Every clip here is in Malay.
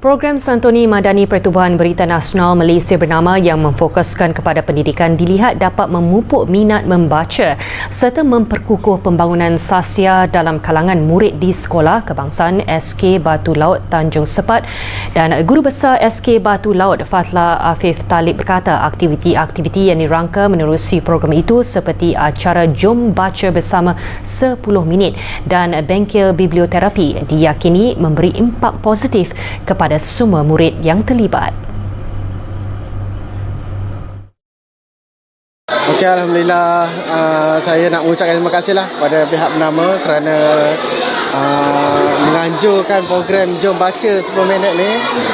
Program Santoni Madani Pertubuhan Berita Nasional Malaysia bernama yang memfokuskan kepada pendidikan dilihat dapat memupuk minat membaca serta memperkukuh pembangunan sasia dalam kalangan murid di Sekolah Kebangsaan SK Batu Laut Tanjung Sepat. Dan Guru Besar SK Batu Laut Fatla Afif Talib berkata aktiviti-aktiviti yang dirangka menerusi program itu seperti acara Jom Baca Bersama 10 minit dan bengkel biblioterapi diyakini memberi impak positif kepada semua murid yang terlibat. Okey, Alhamdulillah uh, saya nak mengucapkan terima kasih lah kepada pihak bernama kerana uh, menganjurkan program Jom Baca 10 minit ni.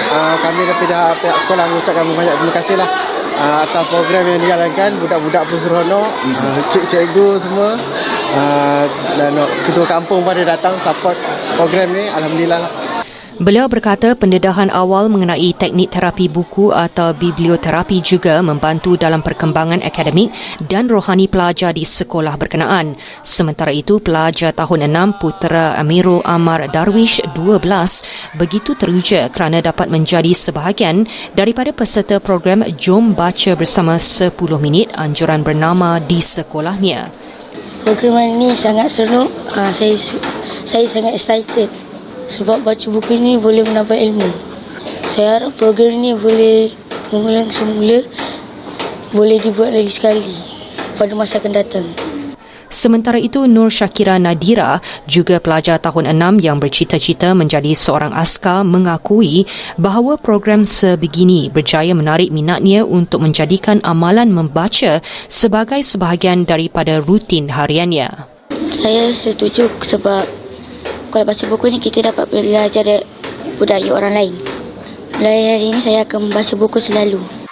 Uh, kami daripada pihak sekolah mengucapkan banyak terima kasih lah uh, atas program yang dijalankan. Budak-budak pun seronok, uh, cik-cikgu semua uh, dan ketua kampung pada datang support program ni. Alhamdulillah lah. Beliau berkata pendedahan awal mengenai teknik terapi buku atau biblioterapi juga membantu dalam perkembangan akademik dan rohani pelajar di sekolah berkenaan. Sementara itu, pelajar tahun 6 Putera Amirul Amar Darwish 12 begitu teruja kerana dapat menjadi sebahagian daripada peserta program Jom Baca Bersama 10 Minit anjuran bernama di sekolahnya. Program ini sangat seronok. Uh, saya saya sangat excited sebab baca buku ini boleh menambah ilmu. Saya harap program ini boleh mengulang semula boleh dibuat lagi sekali pada masa akan datang. Sementara itu, Nur Syakira Nadira, juga pelajar tahun 6 yang bercita-cita menjadi seorang askar mengakui bahawa program sebegini berjaya menarik minatnya untuk menjadikan amalan membaca sebagai sebahagian daripada rutin hariannya. Saya setuju sebab kalau baca buku ni kita dapat belajar budaya orang lain. Mulai hari ini saya akan membaca buku selalu.